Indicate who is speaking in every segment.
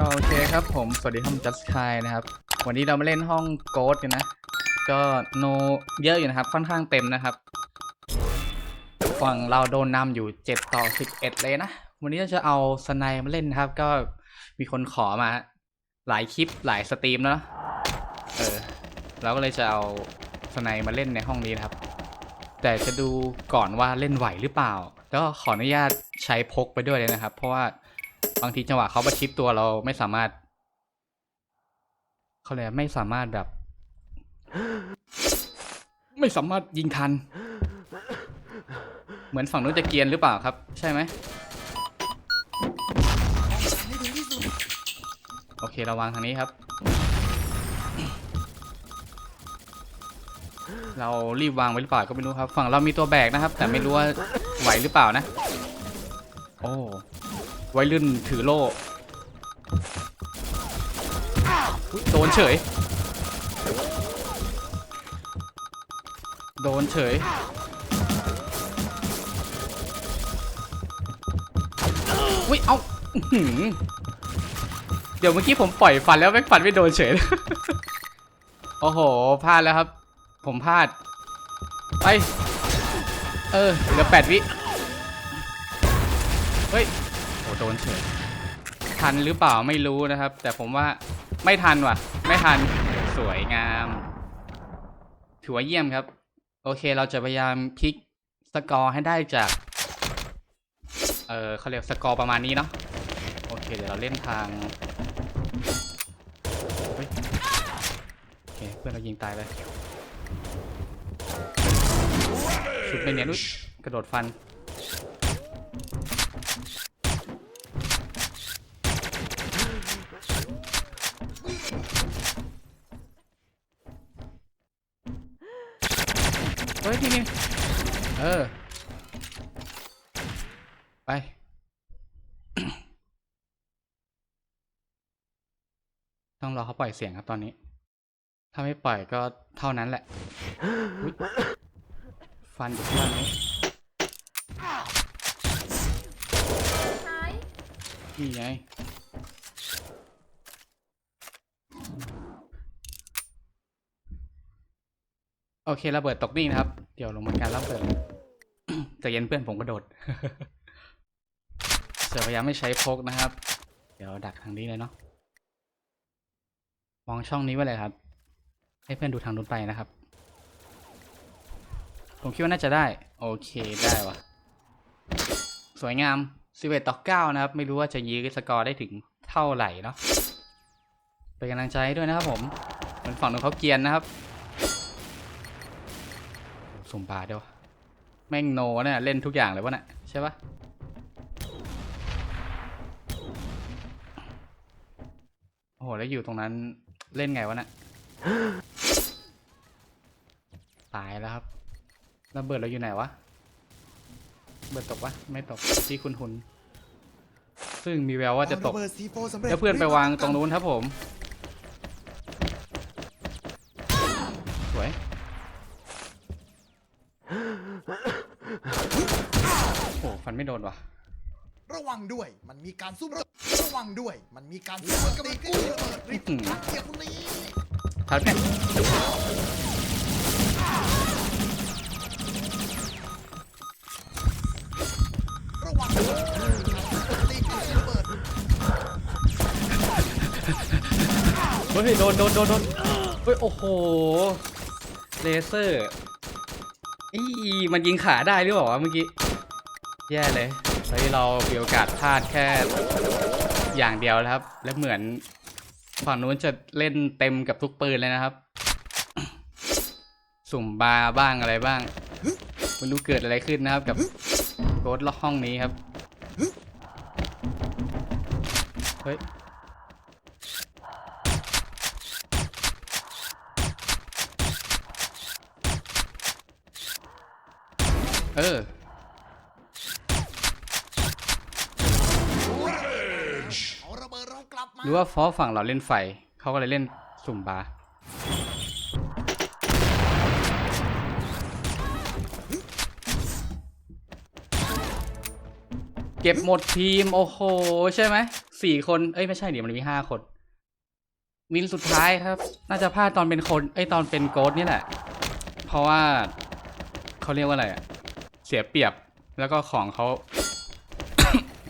Speaker 1: ก็โอเคครับผม สวัสดีครับจัสคายนะครับ วันนี้เรามาเล่นห้องโกดกันนะ ก็โนเยอะอยู่นะครับ ค่อนข้างเต็มนะครับ ฝั่งเราโดนนำอยู่ 7 ต่อ 11 เลยนะ วันนี้เราจะเอาสไนมาเล่นนะครับ ก็มีคนขอมา หลายคลิปหลายสตรีมแล้วเนอะเออเราก็เลยจะเอาสไนมาเล่นในห้องนี้นะครับ แต่จะดูก่อนว่าเล่นไหวหรือเปล่า แล้วก็ขออนุญาตใช้พกไปด้วยเลยนะครับ เพราะว่า บางทีจังหวะเขาประชิดตัวเราไม่สามารถเขาเลยไม่สามารถแบบ ไม่สามารถยิงทัน เหมือนฝั่งนู้นจะเกียนหรือเปล่าครับ ใช่ไหมโอเคเราวางทางนี้ครับ เรารีบวางไว้หรือเปล่าก็ไม่รู้ครับ ฝั่งเรามีตัวแบกนะครับ แต่ไม่รู้ว่าไหวหรือเปล่านะ โอ้ ไวยรุ่นถือโล่โดนเฉย โดนเฉย อุ้ย เอาอื้อหือเดี๋ยวเมื่อกี้ผมปล่อยฟันแล้วแม่งฟันไม่โดนเฉย โอ้โห พลาดแล้วครับ ผมพลาด ไป เออ เหลือแปดวิ เฮ้ย โดนเฉยทันหรือเปล่าไม่รู้นะครับ แต่ผมว่าไม่ทันว่ะ ไม่ทันสวยงาม ถือว่าเยี่ยมครับ โอเคเราจะพยายามพลิกสกอร์ให้ได้จาก เออเขาเรียกสกอร์ประมาณนี้เนาะโอเค เดี๋ยวเราเล่นทางเฮ้ยโอเคเพื่อนเรายิงตายเลยชุดไม่เนียนุกระโดดฟัน เฮ้ยพี่นี่เออ ไป ต้องรอเขาปล่อยเสียงครับตอนนี้ ถ้าไม่ปล่อยก็เท่านั้นแหละอุ๊ยฟันอยู่ข้างล่างนี้นี่ไง โอเคระเบิดตกนี่นะครับ เดี๋ยวลงมาการระเบิดแต่เย็นเพื่อนผมกระโดดเสือพยายามไม่ใช้พกนะครับ เดี๋ยวดักทางนี้เลยเนาะมองช่องนี้ไว้เลยครับ ให้เพื่อนดูทางนู้นไปนะครับ ผมคิดว่าน่าจะได้ โอเคได้วะสวยงาม11ต่อ9นะครับ ไม่รู้ว่าจะยื้อสกอร์ได้ถึงเท่าไหร่เนาะเป็นกำลังใจด้วยนะครับผมเหมือนฝั่งนู้นเขาเกียนนะครับ สุ่มปลาเดียวะแม่งโนเนี่ยเล่นทุกอย่างเลยวะเนี่ยใช่ปะโอ้โห แล้วอยู่ตรงนั้นเล่นไงวะเนี่ยตายแล้วครับระเบิดเราอยู่ไหนวะระเบิดตกวะไม่ตกที่คุณหุนซึ่งมีแววว่าจะตก
Speaker 2: เอรเบิด C4 สำร็จ
Speaker 1: แล้วเพื่อนไปวางตรงนู้นครับผม สวย โอ้ฟันไม่โดนว่ะ
Speaker 2: ระวังด้วย มันมีการซุ่มระระวังด้วย มันมีการซุ่มกำลังกู้ระเบิดริบ
Speaker 1: อื้อหือ
Speaker 2: ทักเกียร์คนนี้
Speaker 1: ทัดเนี่ย
Speaker 2: ระวังด้วยตีกู้ระเบิด
Speaker 1: เฮ้ยโดนโดนโดนโดนเฮ้ยโอ้โห เลเซอร์อีมันยิงขาได้หรือเปล่าวะเมื่อกี้ แย่เลยตอนนี้เรามีโอกาสพลาดแค่อย่างเดียวนะครับ และเหมือนฝั่งนู้นจะเล่นเต็มกับทุกปืนเลยนะครับ สุ่มบาบ้างอะไรบ้างไม่รู้เกิดอะไรขึ้นนะครับกับโกดล็อกห้องนี้ครับ เฮ้ยเออ หรือว่าเพราะฝั่งเราเล่นไฟเขาก็เลยเล่นสุ่มบาเก็บหมดทีม โอ้โห ใช่ไหมสี่คน เอ้ย ไม่ใช่เดี๋ยวมันมีห้าคนวินสุดท้ายครับ น่าจะพลาดตอนเป็นคน เอ้ย ตอนเป็นโกดนี่แหละ เพราะว่าเขาเรียกว่าอะไรอะเสียเปรียบแล้วก็ของเขา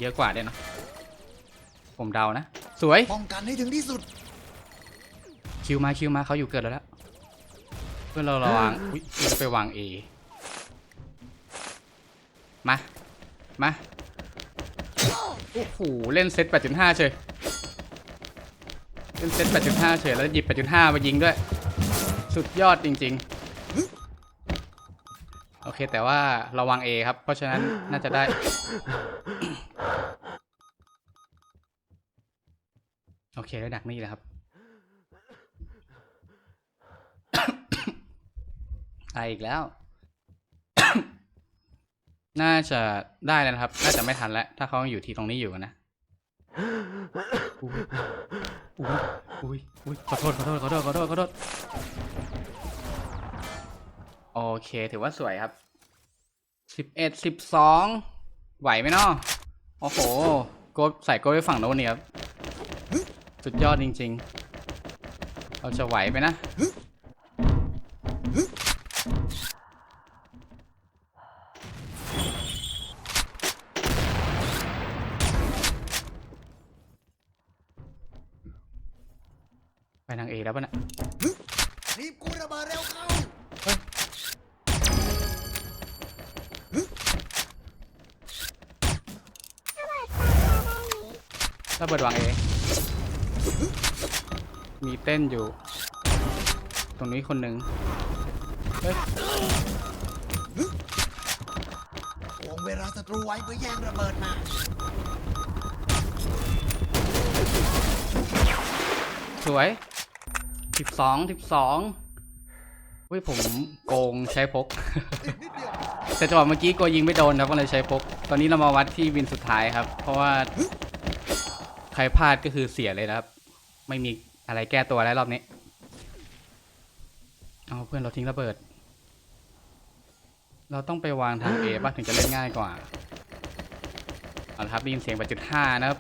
Speaker 1: เยอะกว่าด้วยนะผมเดานะ สวย
Speaker 2: ป้องกันให้ถึงที่สุด
Speaker 1: คิวมาคิวมาเขาอยู่เกิดแล้วละเพื่อนเราระวังอุ้ยเราไปวางเอมา มา โอ้โห เล่นเซต 8.5 เฉย เล่นเซต 8.5 เฉย แล้วหยิบ 8.5 มายิงด้วย สุดยอดจริง ๆ โอเค แต่ว่าระวัง A ครับ เพราะฉะนั้นน่าจะได้ โอเคได้ดักนี่แหละครับตายอีกแล้ว น่าจะได้แล้วนะครับ น่าจะไม่ทันแล้ว ถ้าเขายังอยู่ที่ตรงนี้อยู่กันนะอุ้ยอุ้ยอุ้ยอุ้ยขอโทษขอโทษขอโทษขอโทษขอโทษโอเค ถือว่าสวยครับสิบเอ็ดสิบสองไหวไหมเนาะโอ้โหโกดใส่โกดไปฝั่งโน้นเนี่ยครับ สุดยอดจริง ๆ เราจะไหวไหมนะ ไปทางเอแล้วป่ะเนะ
Speaker 2: รีบกูระเบิดเร็วเข้า
Speaker 1: ระเบิดวางเอ มีเต้นอยู่ ตรงนี้คนหนึ่งเฮ้ย
Speaker 2: วงเวลาศัตรูไว้เพื่อแย่งระเบิดมา
Speaker 1: สวยสิบสองสิบสองเฮ้ยผมโกงใช้พก
Speaker 2: อีกนิดเดียว
Speaker 1: แต่จังหวะเมื่อกี้โกยิงไม่โดนครับก็เลยใช้พก ตอนนี้เรามาวัดที่วินสุดท้ายครับ เพราะว่า ใครพลาดก็คือเสียเลยนะครับ ไม่มีอะไรแก้ตัวแล้วรอบนี้ เอาเพื่อนเราทิ้งระเบิด เราต้องไปวางทาง A บ้างถึงจะเล่นง่ายกว่า เอาละครับได้ยินเสียง8.5นะครับ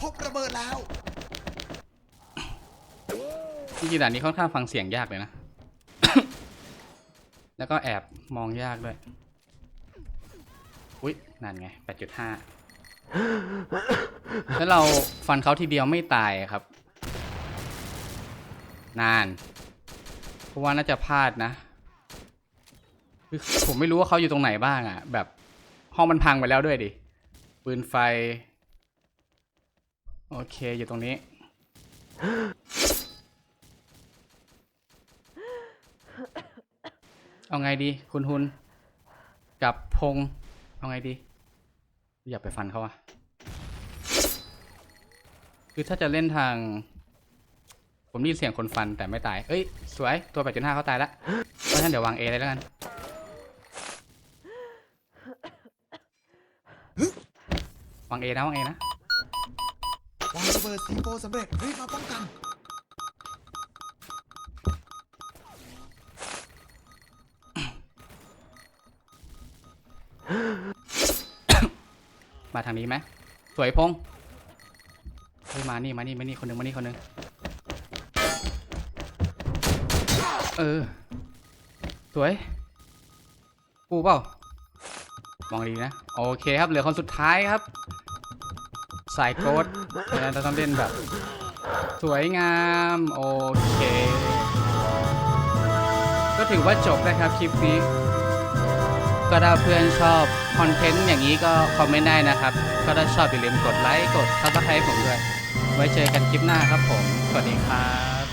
Speaker 2: พบระเบิดแล้ว
Speaker 1: จริงๆด่านนี้ค่อนข้างฟังเสียงยากเลยนะ แล้วก็แอบมองยากด้วย อุ๊ยนั่นไง8.5 แล้วเราฟันเขาทีเดียวไม่ตายครับ นาน เพราะว่าน่าจะพลาดนะคือผมไม่รู้ว่าเขาอยู่ตรงไหนบ้างอะ่ะ แบบห้องมันพังไปแล้วด้วยดิปืนไฟ โอเคอยู่ตรงนี้เอาไงดี คุณ หุนกับพง เอาไงดี อย่าไปฟันเขาอะคือถ้าจะเล่นทาง ผมได้ยินเสียงคนฟันแต่ไม่ตาย เอ้ย สวย ตัว 8.5 เขาตายแล้ว เพราะฉะนั้นเดี๋ยววางเอเลยแล้วกัน วางเอนะวางเอนะ
Speaker 2: วางระเบิดสีโฟสำเร็จรีบมาป้องกัน
Speaker 1: มาทางนี้ไหมสวยพงเฮ้ยมานี่มานี่มานี่คนหนึ่งมานี่คนหนึ่งเออ สวยปูเปล่ามองดีนะ โอเคครับ เหลือคนสุดท้ายครับ สายโกดเราต้องเล่นแบบ สวยงาม โอเค ก็ถือว่าจบนะครับ คลิปนี้ ก็ถ้าเพื่อนชอบคอนเทนต์อย่างนี้ก็คอมเมนต์ได้นะครับ ก็ถ้าชอบอย่าลืมกดไลค์กดซับสไครต์ผมด้วย ไว้เจอกันคลิปหน้าครับผม สวัสดีครับ